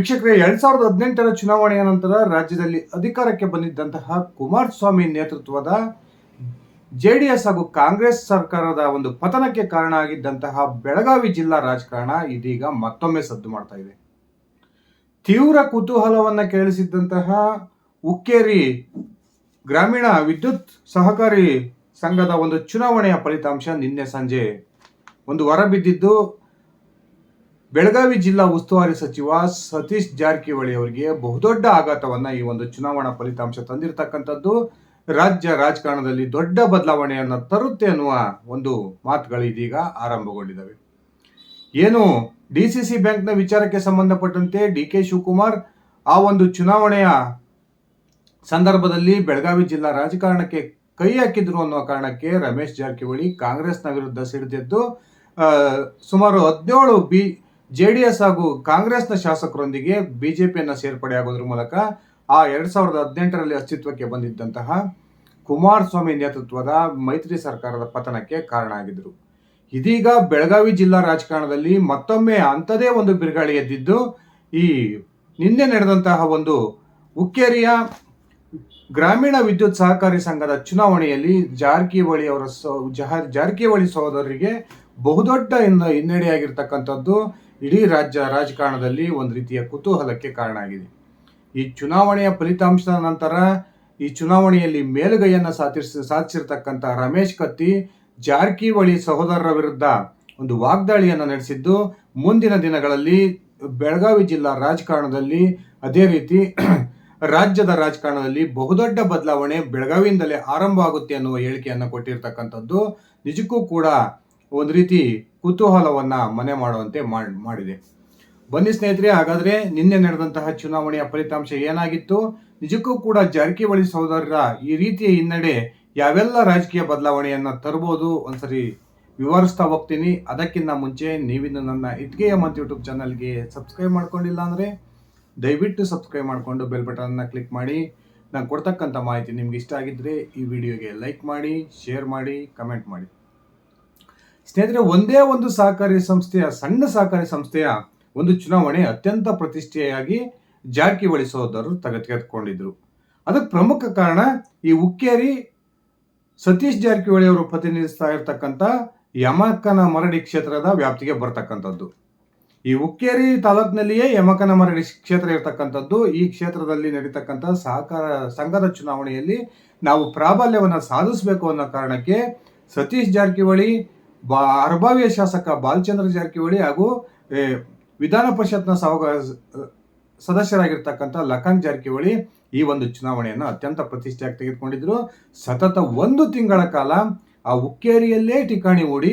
ವೀಕ್ಷಕರೇ, ಎರಡ್ ಸಾವಿರದ ಹದಿನೆಂಟರ ಚುನಾವಣೆಯ ನಂತರ ರಾಜ್ಯದಲ್ಲಿ ಅಧಿಕಾರಕ್ಕೆ ಬಂದಿದ್ದಂತಹ ಕುಮಾರಸ್ವಾಮಿ ನೇತೃತ್ವದ ಜೆಡಿಎಸ್ ಹಾಗೂ ಕಾಂಗ್ರೆಸ್ ಸರ್ಕಾರದ ಒಂದು ಪತನಕ್ಕೆ ಕಾರಣ ಆಗಿದ್ದಂತಹ ಬೆಳಗಾವಿ ಜಿಲ್ಲಾ ರಾಜಕಾರಣ ಇದೀಗ ಮತ್ತೊಮ್ಮೆ ಸದ್ದು ಮಾಡ್ತಾ ಇದೆ. ತೀವ್ರ ಕುತೂಹಲವನ್ನ ಕೇಳಿಸಿದ್ದಂತಹ ಉಕ್ಕೇರಿ ಗ್ರಾಮೀಣ ವಿದ್ಯುತ್ ಸಹಕಾರಿ ಸಂಘದ ಒಂದು ಚುನಾವಣೆಯ ಫಲಿತಾಂಶ ನಿನ್ನೆ ಸಂಜೆ ಒಂದು ಹೊರಬಿದ್ದಿದ್ದು ಬೆಳಗಾವಿ ಜಿಲ್ಲಾ ಉಸ್ತುವಾರಿ ಸಚಿವ ಸತೀಶ್ ಜಾರಕಿಹೊಳಿ ಅವರಿಗೆ ಬಹುದೊಡ್ಡ ಆಘಾತವನ್ನ ಈ ಒಂದು ಚುನಾವಣಾ ಫಲಿತಾಂಶ ತಂದಿರತಕ್ಕಂಥದ್ದು. ರಾಜ್ಯ ರಾಜಕಾರಣದಲ್ಲಿ ದೊಡ್ಡ ಬದಲಾವಣೆಯನ್ನು ತರುತ್ತೆ ಅನ್ನುವ ಒಂದು ಮಾತುಗಳು ಇದೀಗ ಆರಂಭಗೊಂಡಿದ್ದಾವೆ. ಏನು ಡಿ ಸಿ ಸಿ ಬ್ಯಾಂಕ್ನ ವಿಚಾರಕ್ಕೆ ಸಂಬಂಧಪಟ್ಟಂತೆ ಡಿ ಕೆ ಶಿವಕುಮಾರ್ ಆ ಒಂದು ಚುನಾವಣೆಯ ಸಂದರ್ಭದಲ್ಲಿ ಬೆಳಗಾವಿ ಜಿಲ್ಲಾ ರಾಜಕಾರಣಕ್ಕೆ ಕೈ ಹಾಕಿದ್ರು ಅನ್ನೋ ಕಾರಣಕ್ಕೆ ರಮೇಶ್ ಜಾರಕಿಹೊಳಿ ಕಾಂಗ್ರೆಸ್ನ ವಿರುದ್ಧ ಸಿಡಿದೆದ್ದು ಸುಮಾರು ಹದಿನೇಳು ಬಿ ಜೆ ಡಿ ಎಸ್ ಹಾಗೂ ಕಾಂಗ್ರೆಸ್ನ ಶಾಸಕರೊಂದಿಗೆ ಸೇರ್ಪಡೆ ಆಗೋದ್ರ ಮೂಲಕ ಆ ಎರಡು ಸಾವಿರದ ಹದಿನೆಂಟರಲ್ಲಿ ಅಸ್ತಿತ್ವಕ್ಕೆ ಬಂದಿದ್ದಂತಹ ಕುಮಾರಸ್ವಾಮಿ ನೇತೃತ್ವದ ಮೈತ್ರಿ ಸರ್ಕಾರದ ಪತನಕ್ಕೆ ಕಾರಣ ಆಗಿದ್ರು. ಇದೀಗ ಬೆಳಗಾವಿ ಜಿಲ್ಲಾ ರಾಜಕಾರಣದಲ್ಲಿ ಮತ್ತೊಮ್ಮೆ ಅಂಥದೇ ಒಂದು ಬಿರುಗಾಳಿ ಎದ್ದಿದ್ದು, ಈ ನಿನ್ನೆ ನಡೆದಂತಹ ಒಂದು ಉಕ್ಕೇರಿಯ ಗ್ರಾಮೀಣ ವಿದ್ಯುತ್ ಸಹಕಾರಿ ಸಂಘದ ಚುನಾವಣೆಯಲ್ಲಿ ಜಾರಕಿಹೊಳಿ ಅವರ ಸೋ- ಜಾರಕಿಹೊಳಿ ಸಹೋದರರಿಗೆ ಬಹುದೊಡ್ಡ ಹಿನ್ನ- ಹಿನ್ನಡೆಯಾಗಿರ್ತಕ್ಕಂಥದ್ದು. ಇಡೀ ರಾಜ್ಯ ರಾಜಕಾರಣದಲ್ಲಿ ಒಂದು ರೀತಿಯ ಕುತೂಹಲಕ್ಕೆ ಕಾರಣ ಆಗಿದೆ. ಈ ಚುನಾವಣೆಯ ಫಲಿತಾಂಶದ ನಂತರ ಈ ಚುನಾವಣೆಯಲ್ಲಿ ಮೇಲುಗೈಯನ್ನು ಸಾಧಿಸ ಸಾಧಿಸಿರ್ತಕ್ಕಂಥ ರಮೇಶ್ ಕತ್ತಿ ಜಾರಕಿಹೊಳಿ ಸಹೋದರರ ವಿರುದ್ಧ ಒಂದು ವಾಗ್ದಾಳಿಯನ್ನು ನಡೆಸಿದ್ದು, ಮುಂದಿನ ದಿನಗಳಲ್ಲಿ ಬೆಳಗಾವಿ ಜಿಲ್ಲಾ ರಾಜಕಾರಣದಲ್ಲಿ ಅದೇ ರೀತಿ ರಾಜ್ಯದ ರಾಜಕಾರಣದಲ್ಲಿ ಬಹುದೊಡ್ಡ ಬದಲಾವಣೆ ಬೆಳಗಾವಿಯಿಂದಲೇ ಆರಂಭ ಆಗುತ್ತೆ ಅನ್ನುವ ಹೇಳಿಕೆಯನ್ನು ಕೊಟ್ಟಿರ್ತಕ್ಕಂಥದ್ದು. ನಿಜಕ್ಕೂ ಕೂಡ ಒಂದು ರೀತಿ ಕುತೂಹಲವನ್ನು ಮನೆ ಮಾಡುವಂತೆ ಮಾಡ್- ಮಾಡಿದೆ. ಬನ್ನಿ ಸ್ನೇಹಿತರೆ, ಹಾಗಾದರೆ ನಿನ್ನೆ ನಡೆದಂತಹ ಚುನಾವಣೆಯ ಫಲಿತಾಂಶ ಏನಾಗಿತ್ತು? ನಿಜಕ್ಕೂ ಕೂಡ ಜಾರಕಿಹೊಳಿ ಸಹೋದರರ ಈ ರೀತಿಯ ಹಿನ್ನಡೆ ಯಾವೆಲ್ಲ ರಾಜಕೀಯ ಬದಲಾವಣೆಯನ್ನು ತರಬಹುದು ಒಂದ್ಸರಿ ವಿವರಿಸ್ತಾ ಹೋಗ್ತೀನಿ. ಅದಕ್ಕಿಂತ ಮುಂಚೆ ನೀವಿನ್ನು ನನ್ನ ಇಟ್ಗೆಯ ಮತ್ತು ಯೂಟ್ಯೂಬ್ ಚಾನಲ್ಗೆ ಸಬ್ಸ್ಕ್ರೈಬ್ ಮಾಡ್ಕೊಂಡಿಲ್ಲ ಅಂದರೆ ದಯವಿಟ್ಟು ಸಬ್ಸ್ಕ್ರೈಬ್ ಮಾಡಿಕೊಂಡು ಬೆಲ್ ಬಟನ್ನ ಕ್ಲಿಕ್ ಮಾಡಿ. ನಾನು ಕೊಡ್ತಕ್ಕಂಥ ಮಾಹಿತಿ ನಿಮ್ಗೆ ಇಷ್ಟ ಆಗಿದ್ದರೆ ಈ ವಿಡಿಯೋಗೆ ಲೈಕ್ ಮಾಡಿ, ಶೇರ್ ಮಾಡಿ, ಕಮೆಂಟ್ ಮಾಡಿ. ಸ್ನೇಹಿತರೆ, ಒಂದೇ ಒಂದು ಸಹಕಾರಿ ಸಂಸ್ಥೆಯ, ಸಣ್ಣ ಸಹಕಾರಿ ಸಂಸ್ಥೆಯ ಒಂದು ಚುನಾವಣೆ ಅತ್ಯಂತ ಪ್ರತಿಷ್ಠೆಯಾಗಿ ಜಾರಕಿಹೊಳಿ ಸಹೋದರರು ತೆಗೆ ತೆಗೆದುಕೊಂಡಿದ್ರು ಅದಕ್ಕೆ ಪ್ರಮುಖ ಕಾರಣ ಈ ಉಕ್ಕೇರಿ ಸತೀಶ್ ಜಾರಕಿಹೊಳಿ ಅವರು ಪ್ರತಿನಿಧಿಸ್ತಾ ಇರತಕ್ಕಂಥ ಯಮಕನ ಮರಡಿ ಕ್ಷೇತ್ರದ ವ್ಯಾಪ್ತಿಗೆ ಬರ್ತಕ್ಕಂಥದ್ದು. ಈ ಉಕ್ಕೇರಿ ತಾಲೂಕಿನಲ್ಲಿಯೇ ಯಮಕನ ಮರಡಿ ಕ್ಷೇತ್ರ ಇರತಕ್ಕಂಥದ್ದು. ಈ ಕ್ಷೇತ್ರದಲ್ಲಿ ನಡೀತಕ್ಕಂಥ ಸಹಕಾರ ಸಂಘದ ಚುನಾವಣೆಯಲ್ಲಿ ನಾವು ಪ್ರಾಬಲ್ಯವನ್ನು ಸಾಧಿಸಬೇಕು ಅನ್ನೋ ಕಾರಣಕ್ಕೆ ಸತೀಶ್ ಜಾರಕಿಹೊಳಿ ಬಾ ಅರ್ಭಾವ್ಯ ಶಾಸಕ ಬಾಲಚಂದ್ರ ಜಾರಕಿಹೊಳಿ ಹಾಗೂ ವಿಧಾನ ಪರಿಷತ್ನ ಸಹ ಸದಸ್ಯರಾಗಿರ್ತಕ್ಕಂಥ ಲಖನ್ ಜಾರಕಿಹೊಳಿ ಈ ಒಂದು ಚುನಾವಣೆಯನ್ನು ಅತ್ಯಂತ ಪ್ರತಿಷ್ಠೆಯಾಗಿ ತೆಗೆದುಕೊಂಡಿದ್ದರು ಸತತ ಒಂದು ತಿಂಗಳ ಕಾಲ ಆ ಉಕ್ಕೇರಿಯಲ್ಲೇ ಠಿಕಾಣಿ ಹೂಡಿ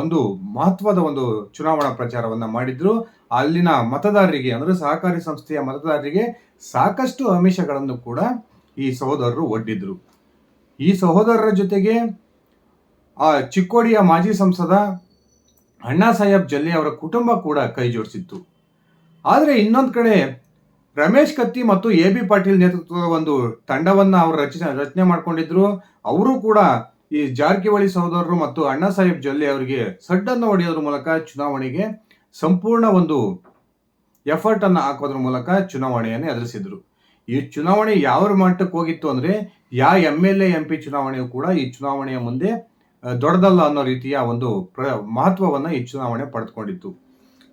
ಒಂದು ಮಹತ್ವದ ಒಂದು ಚುನಾವಣಾ ಪ್ರಚಾರವನ್ನ ಮಾಡಿದ್ರು. ಅಲ್ಲಿನ ಮತದಾರರಿಗೆ ಅಂದ್ರೆ ಸಹಕಾರಿ ಸಂಸ್ಥೆಯ ಮತದಾರರಿಗೆ ಸಾಕಷ್ಟು ಆಮಿಷಗಳನ್ನು ಕೂಡ ಈ ಸಹೋದರರು ಒಡ್ಡಿದ್ರು. ಈ ಸಹೋದರರ ಜೊತೆಗೆ ಆ ಚಿಕ್ಕೋಡಿಯ ಮಾಜಿ ಸಂಸದ ಅಣ್ಣಾ ಸಾಹೇಬ್ ಜಲ್ಲಿ ಅವರ ಕುಟುಂಬ ಕೂಡ ಕೈ ಜೋಡಿಸಿತ್ತು. ಆದರೆ ಇನ್ನೊಂದು ಕಡೆ ರಮೇಶ್ ಕತ್ತಿ ಮತ್ತು ಎ ಬಿ ಪಾಟೀಲ್ ನೇತೃತ್ವದ ಒಂದು ತಂಡವನ್ನು ಅವರು ರಚನೆ ರಚನೆ ಮಾಡಿಕೊಂಡಿದ್ರು. ಅವರು ಕೂಡ ಈ ಜಾರಕಿಹೊಳಿ ಸಹೋದರರು ಮತ್ತು ಅಣ್ಣಾ ಸಾಹೇಬ್ ಜೊಲ್ಲೆ ಅವರಿಗೆ ಸಡ್ಡನ್ನು ಹೊಡೆಯೋದ್ರ ಮೂಲಕ ಚುನಾವಣೆಗೆ ಸಂಪೂರ್ಣ ಒಂದು ಎಫರ್ಟ್ ಅನ್ನು ಹಾಕೋದ್ರ ಮೂಲಕ ಚುನಾವಣೆಯನ್ನು ಎದುರಿಸಿದ್ರು. ಈ ಚುನಾವಣೆ ಯಾವ ಮಟ್ಟಕ್ಕೆ ಹೋಗಿತ್ತು ಅಂದ್ರೆ ಯಾ ಎಂ ಎಲ್ ಎಂ ಪಿ ಚುನಾವಣೆಯು ಕೂಡ ಈ ಚುನಾವಣೆಯ ಮುಂದೆ ದೊಡ್ಡದಲ್ಲ ಅನ್ನೋ ರೀತಿಯ ಒಂದು ಪ್ರ, ಮಹತ್ವವನ್ನ ಈ ಚುನಾವಣೆ ಪಡೆದುಕೊಂಡಿತ್ತು.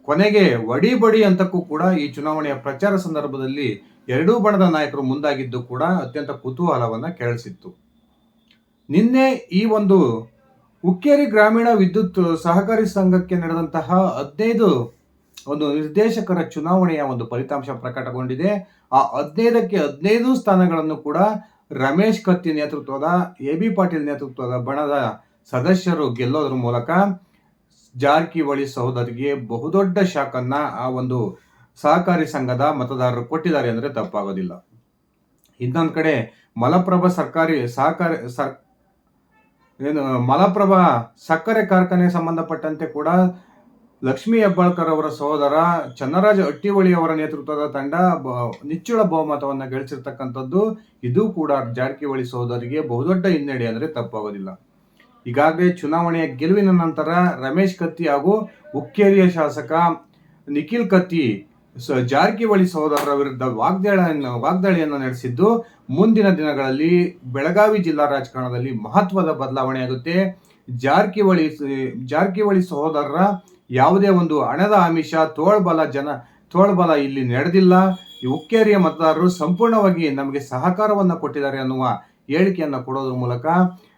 ಕೊನೆಗೆ ವಡಿ ಬಡಿ ಅಂತಕ್ಕೂ ಕೂಡ ಈ ಚುನಾವಣೆಯ ಪ್ರಚಾರ ಸಂದರ್ಭದಲ್ಲಿ ಎರಡೂ ಬಣದ ನಾಯಕರು ಮುಂದಾಗಿದ್ದು ಕೂಡ ಅತ್ಯಂತ ಕುತೂಹಲವನ್ನ ಕೆರಳಿಸಿತ್ತು. ನಿನ್ನೆ ಈ ಒಂದು ಉಕ್ಕೇರಿ ಗ್ರಾಮೀಣ ವಿದ್ಯುತ್ ಸಹಕಾರಿ ಸಂಘಕ್ಕೆ ನಡೆದಂತಹ ಹದಿನೈದು ಒಂದು ನಿರ್ದೇಶಕರ ಚುನಾವಣೆಯ ಒಂದು ಫಲಿತಾಂಶ ಪ್ರಕಟಗೊಂಡಿದೆ. ಆ ಹದಿನೈದಕ್ಕೆ ಹದಿನೈದು ಸ್ಥಾನಗಳನ್ನು ಕೂಡ ರಮೇಶ್ ಕತ್ತಿ ನೇತೃತ್ವದ, ಎ ಬಿ ಪಾಟೀಲ್ ನೇತೃತ್ವದ ಬಣದ ಸದಸ್ಯರು ಗೆಲ್ಲೋದ್ರ ಮೂಲಕ ಜಾರಕಿಹೊಳಿ ಸಹೋದರಿಗೆ ಬಹುದೊಡ್ಡ ಶಾಕನ್ನ ಆ ಒಂದು ಸಹಕಾರಿ ಸಂಘದ ಮತದಾರರು ಕೊಟ್ಟಿದ್ದಾರೆ ಅಂದ್ರೆ ತಪ್ಪಾಗೋದಿಲ್ಲ. ಇನ್ನೊಂದು ಕಡೆ ಮಲಪ್ರಭಾ ಸರ್ಕಾರಿ ಸಹಕಾರ ಸರ್ ಏನು ಮಲಪ್ರಭಾ ಸಕ್ಕರೆ ಕಾರ್ಖಾನೆ ಸಂಬಂಧಪಟ್ಟಂತೆ ಕೂಡ ಲಕ್ಷ್ಮೀ ಹೆಬ್ಬಾಳ್ಕರ್ ಅವರ ಸಹೋದರ ಚನ್ನರಾಜ ಅಟ್ಟಿವಳಿ ಅವರ ನೇತೃತ್ವದ ತಂಡ ನಿಚ್ಚಳ ಬಹುಮತವನ್ನು ಗಳಿಸಿರ್ತಕ್ಕಂಥದ್ದು ಇದು ಕೂಡ ಜಾರಕಿಹೊಳಿ ಸಹೋದರಿಗೆ ಬಹುದೊಡ್ಡ ಹಿನ್ನಡೆ ಅಂದ್ರೆ ತಪ್ಪಾಗೋದಿಲ್ಲ. ಈಗಾಗಲೇ ಚುನಾವಣೆಯ ಗೆಲುವಿನ ನಂತರ ರಮೇಶ್ ಕತ್ತಿ ಹಾಗೂ ಉಕ್ಕೇರಿಯ ಶಾಸಕ ನಿಖಿಲ್ ಕತ್ತಿ ಸ- ಜಾರಕಿಹೊಳಿ ಸಹೋದರರ ವಿರುದ್ಧ ವಾಗ್ದಾಳಿಯನ್ನು ವಾಗ್ದಾಳಿಯನ್ನು ನಡೆಸಿದ್ದು, ಮುಂದಿನ ದಿನಗಳಲ್ಲಿ ಬೆಳಗಾವಿ ಜಿಲ್ಲಾ ರಾಜಕಾರಣದಲ್ಲಿ ಮಹತ್ವದ ಬದಲಾವಣೆಯಾಗುತ್ತೆ ಜಾರಕಿಹೊಳಿ ಜಾರಕಿಹೊಳಿ ಸಹೋದರರ ಯಾವುದೇ ಒಂದು ಹಣದ ಆಮಿಷ ತೋಳ್ಬಲ ಜನ ತೋಳ್ಬಲ ಇಲ್ಲಿ ನಡೆದಿಲ್ಲ. ಉಕ್ಕೇರಿಯ ಮತದಾರರು ಸಂಪೂರ್ಣವಾಗಿ ನಮಗೆ ಸಹಕಾರವನ್ನು ಕೊಟ್ಟಿದ್ದಾರೆ ಅನ್ನುವ ಹೇಳಿಕೆಯನ್ನು ಕೊಡೋದ್ರ ಮೂಲಕ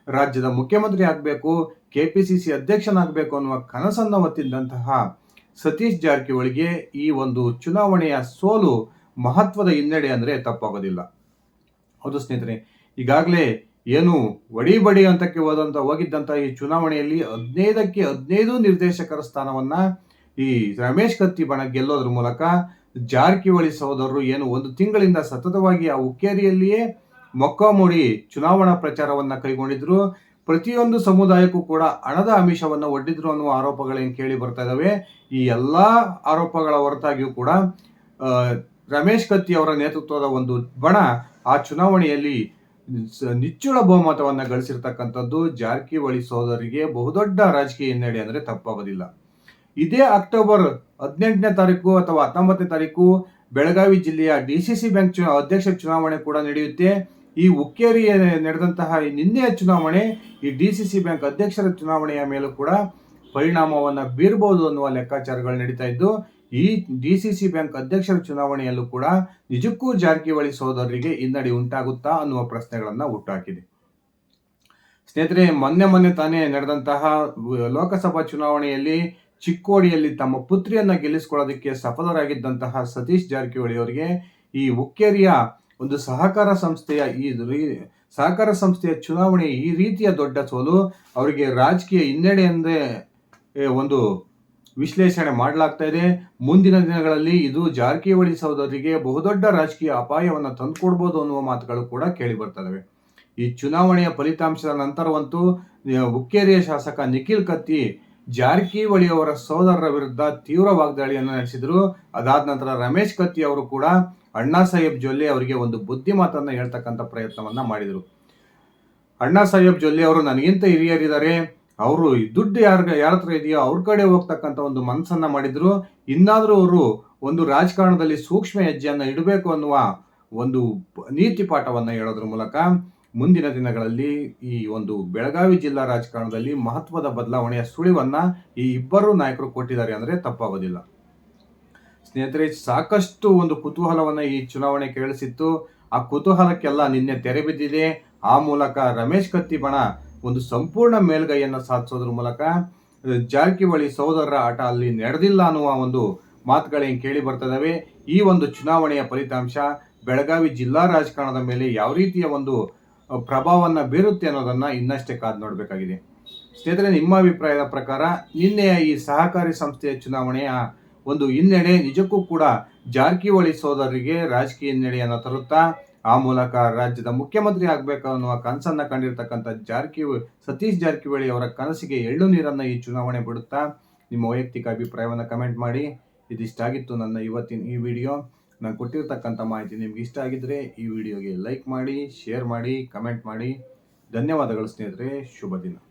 ರಾಜ್ಯದ ಮುಖ್ಯಮಂತ್ರಿ ಆಗಬೇಕು ಕೆ ಪಿ ಸಿ ಸಿ ಅಧ್ಯಕ್ಷನಾಗಬೇಕು ಅನ್ನುವ ಕನಸನ್ನು ಹೊತ್ತಿದ್ದಂತಹ ಸತೀಶ್ ಜಾರಕಿಹೊಳಿಗೆ ಈ ಒಂದು ಚುನಾವಣೆಯ ಸೋಲು ಮಹತ್ವದ ಹಿನ್ನಡೆ ಅಂದರೆ ತಪ್ಪಾಗೋದಿಲ್ಲ. ಹೌದು ಸ್ನೇಹಿತರೆ, ಈಗಾಗಲೇ ಏನು ಒಡಿ ಬಡಿ ಹಂತಕ್ಕೆ ಹೋದಂಥ ಹೋಗಿದ್ದಂಥ ಈ ಚುನಾವಣೆಯಲ್ಲಿ ಹದಿನೈದಕ್ಕೆ ಹದಿನೈದು ನಿರ್ದೇಶಕರ ಸ್ಥಾನವನ್ನ ಈ ರಮೇಶ್ ಕತ್ತಿ ಬಣ ಗೆಲ್ಲೋದ್ರ ಮೂಲಕ ಜಾರಕಿಹೊಳಿ ಸಹೋದರರು ಏನು ಒಂದು ತಿಂಗಳಿಂದ ಸತತವಾಗಿ ಆ ಮೊಕ್ಕಮೂಡಿ ಚುನಾವಣಾ ಪ್ರಚಾರವನ್ನ ಕೈಗೊಂಡಿದ್ರು. ಪ್ರತಿಯೊಂದು ಸಮುದಾಯಕ್ಕೂ ಕೂಡ ಹಣದ ಆಮಿಷವನ್ನು ಒಡ್ಡಿದ್ರು ಅನ್ನುವ ಆರೋಪಗಳೇನು ಕೇಳಿ ಬರ್ತಾ ಇದಾವೆ. ಈ ಎಲ್ಲಾ ಆರೋಪಗಳ ಹೊರತಾಗಿಯೂ ಕೂಡ ರಮೇಶ್ ಕತ್ತಿ ಅವರ ನೇತೃತ್ವದ ಒಂದು ಬಣ ಆ ಚುನಾವಣೆಯಲ್ಲಿ ನಿಚ್ಚಳ ಬಹುಮತವನ್ನ ಗಳಿಸಿರ್ತಕ್ಕಂಥದ್ದು. ಜಾರಕಿಹೊಳಿ ಸೋದರಿಗೆ ಬಹುದೊಡ್ಡ ರಾಜಕೀಯ ಹಿನ್ನಡೆ ಅಂದ್ರೆ ತಪ್ಪಾಗೋದಿಲ್ಲ. ಇದೇ ಅಕ್ಟೋಬರ್ ಹದಿನೆಂಟನೇ ತಾರೀಕು ಅಥವಾ ಹತ್ತೊಂಬತ್ತನೇ ತಾರೀಕು ಬೆಳಗಾವಿ ಜಿಲ್ಲೆಯ ಡಿ ಸಿ ಸಿ ಬ್ಯಾಂಕ್ ಅಧ್ಯಕ್ಷ ಚುನಾವಣೆ ಕೂಡ ನಡೆಯುತ್ತೆ. ಈ ಉಕ್ಕೇರಿ ನಡೆದಂತಹ ಈ ನಿನ್ನೆಯ ಚುನಾವಣೆ, ಈ ಡಿ ಸಿ ಸಿ ಬ್ಯಾಂಕ್ ಅಧ್ಯಕ್ಷರ ಚುನಾವಣೆಯ ಮೇಲೂ ಕೂಡ ಪರಿಣಾಮವನ್ನು ಬೀರಬಹುದು ಅನ್ನುವ ಲೆಕ್ಕಾಚಾರಗಳು ನಡೀತಾ ಇದ್ದು, ಈ ಡಿ ಸಿ ಸಿ ಬ್ಯಾಂಕ್ ಅಧ್ಯಕ್ಷರ ಚುನಾವಣೆಯಲ್ಲೂ ಕೂಡ ನಿಜಕ್ಕೂ ಜಾರಕಿಹೊಳಿ ಸಹೋದರರಿಗೆ ಹಿನ್ನಡೆ ಉಂಟಾಗುತ್ತಾ ಅನ್ನುವ ಪ್ರಶ್ನೆಗಳನ್ನು ಹುಟ್ಟುಹಾಕಿದೆ. ಸ್ನೇಹಿತರೆ, ಮೊನ್ನೆ ಮೊನ್ನೆ ತಾನೇ ನಡೆದಂತಹ ಲೋಕಸಭಾ ಚುನಾವಣೆಯಲ್ಲಿ ಚಿಕ್ಕೋಡಿಯಲ್ಲಿ ತಮ್ಮ ಪುತ್ರಿಯನ್ನ ಗೆಲ್ಲಿಸಿಕೊಳ್ಳೋದಕ್ಕೆ ಸಫಲರಾಗಿದ್ದಂತಹ ಸತೀಶ್ ಜಾರಕಿಹೊಳಿ ಅವರಿಗೆ ಈ ಉಕ್ಕೇರಿಯ ಒಂದು ಸಹಕಾರ ಸಂಸ್ಥೆಯ ಈ ಸಹಕಾರ ಸಂಸ್ಥೆಯ ಚುನಾವಣೆ ಈ ರೀತಿಯ ದೊಡ್ಡ ಸೋಲು. ಅವರಿಗೆ ರಾಜಕೀಯ ಹಿನ್ನಡೆ ಎಂದೇ ಒಂದು ವಿಶ್ಲೇಷಣೆ ಮಾಡಲಾಗ್ತಾ ಇದೆ. ಮುಂದಿನ ದಿನಗಳಲ್ಲಿ ಇದು ಜಾರಕಿಹೊಳಿ ಸಹೋದರಿಗೆ ಬಹುದೊಡ್ಡ ರಾಜಕೀಯ ಅಪಾಯವನ್ನು ತಂದುಕೊಡ್ಬೋದು ಅನ್ನುವ ಮಾತುಗಳು ಕೂಡ ಕೇಳಿ ಬರ್ತವೆ ಈ ಚುನಾವಣೆಯ ಫಲಿತಾಂಶದ ನಂತರವಂತೂ ಹುಕ್ಕೇರಿಯ ಶಾಸಕ ನಿಖಿಲ್ ಕತ್ತಿ ಜಾರಕಿಹೊಳಿ ಅವರ ಸಹೋದರರ ವಿರುದ್ಧ ತೀವ್ರ ವಾಗ್ದಾಳಿಯನ್ನು ನಡೆಸಿದರು. ಅದಾದ ನಂತರ ರಮೇಶ್ ಕತ್ತಿ ಅವರು ಕೂಡ ಅಣ್ಣಾ ಸಾಹೇಬ್ ಜೊಲ್ಲೆ ಅವರಿಗೆ ಒಂದು ಬುದ್ಧಿ ಮಾತನ್ನ ಹೇಳ್ತಕ್ಕಂಥ ಪ್ರಯತ್ನವನ್ನ ಮಾಡಿದರು. ಅಣ್ಣಾ ಸಾಹೇಬ್ ಜೊಲ್ಲೆ ಅವರು ನನಗಿಂತ ಹಿರಿಯರಿದ್ದಾರೆ. ಅವರು ದುಡ್ಡು ಯಾರ ಯಾರ ಹತ್ರ ಇದೆಯೋ ಅವ್ರ ಕಡೆ ಹೋಗ್ತಕ್ಕಂಥ ಒಂದು ಮನಸ್ಸನ್ನು ಮಾಡಿದ್ರು. ಇನ್ನಾದರೂ ಅವರು ಒಂದು ರಾಜಕಾರಣದಲ್ಲಿ ಸೂಕ್ಷ್ಮ ಹೆಜ್ಜೆಯನ್ನು ಇಡಬೇಕು ಅನ್ನುವ ಒಂದು ನೀತಿ ಪಾಠವನ್ನ ಹೇಳೋದ್ರ ಮೂಲಕ ಮುಂದಿನ ದಿನಗಳಲ್ಲಿ ಈ ಒಂದು ಬೆಳಗಾವಿ ಜಿಲ್ಲಾ ರಾಜಕಾರಣದಲ್ಲಿ ಮಹತ್ವದ ಬದಲಾವಣೆಯ ಸುಳಿವನ್ನ ಈ ಇಬ್ಬರು ನಾಯಕರು ಕೊಟ್ಟಿದ್ದಾರೆ ಅಂದ್ರೆ ತಪ್ಪಾಗೋದಿಲ್ಲ. ಸ್ನೇಹಿತರೆ, ಸಾಕಷ್ಟು ಒಂದು ಕುತೂಹಲವನ್ನು ಈ ಚುನಾವಣೆ ಕೇಳಿಸಿತ್ತು. ಆ ಕುತೂಹಲಕ್ಕೆಲ್ಲ ನಿನ್ನೆ ತೆರೆ ಬಿದ್ದಿದೆ. ಆ ಮೂಲಕ ರಮೇಶ್ ಕತ್ತಿ ಬಣ ಒಂದು ಸಂಪೂರ್ಣ ಮೇಲ್ಗೈಯನ್ನು ಸಾಧಿಸೋದ್ರ ಮೂಲಕ ಜಾರಕಿಹೊಳಿ ಸಹೋದರರ ಆಟ ಅಲ್ಲಿ ನಡೆದಿಲ್ಲ ಅನ್ನುವ ಒಂದು ಮಾತುಗಳೇನು ಕೇಳಿ ಬರ್ತದವೆ ಈ ಒಂದು ಚುನಾವಣೆಯ ಫಲಿತಾಂಶ, ಬೆಳಗಾವಿ ಜಿಲ್ಲಾ ರಾಜಕಾರಣದ ಮೇಲೆ ಯಾವ ರೀತಿಯ ಒಂದು ಪ್ರಭಾವವನ್ನ ಬೀರುತ್ತೆ ಅನ್ನೋದನ್ನು ಇನ್ನಷ್ಟೇ ಕಾದು ನೋಡಬೇಕಾಗಿದೆ. ಸ್ನೇಹಿತರೆ, ನಿಮ್ಮ ಅಭಿಪ್ರಾಯದ ಪ್ರಕಾರ ನಿನ್ನೆಯ ಈ ಸಹಕಾರಿ ಸಂಸ್ಥೆಯ ಚುನಾವಣೆಯ ಒಂದು ಹಿನ್ನಡೆ ನಿಜಕ್ಕೂ ಕೂಡ ಜಾರಕಿಹೊಳಿ ಸೋದರರಿಗೆ ರಾಜಕೀಯ ಹಿನ್ನಡೆಯನ್ನು ತರುತ್ತಾ, ಆ ಮೂಲಕ ರಾಜ್ಯದ ಮುಖ್ಯಮಂತ್ರಿ ಆಗಬೇಕು ಅನ್ನುವ ಕನಸನ್ನು ಕಂಡಿರ್ತಕ್ಕಂಥ ಜಾರಕಿಹೊಳಿ ಸತೀಶ್ ಜಾರಕಿಹೊಳಿ ಅವರ ಕನಸಿಗೆ ಎಳ್ಳು ನೀರನ್ನು ಈ ಚುನಾವಣೆ ಬಿಡುತ್ತಾ? ನಿಮ್ಮ ವೈಯಕ್ತಿಕ ಅಭಿಪ್ರಾಯವನ್ನು ಕಮೆಂಟ್ ಮಾಡಿ. ಇದಿಷ್ಟಾಗಿತ್ತು ನನ್ನ ಇವತ್ತಿನ ಈ ವಿಡಿಯೋ. ನಾನು ಕೊಟ್ಟಿರ್ತಕ್ಕಂಥ ಮಾಹಿತಿ ನಿಮ್ಗೆ ಇಷ್ಟ ಆಗಿದ್ರೆ ಈ ವಿಡಿಯೋಗೆ ಲೈಕ್ ಮಾಡಿ, ಶೇರ್ ಮಾಡಿ, ಕಮೆಂಟ್ ಮಾಡಿ. ಧನ್ಯವಾದಗಳು ಸ್ನೇಹಿತರೆ. ಶುಭ ದಿನ.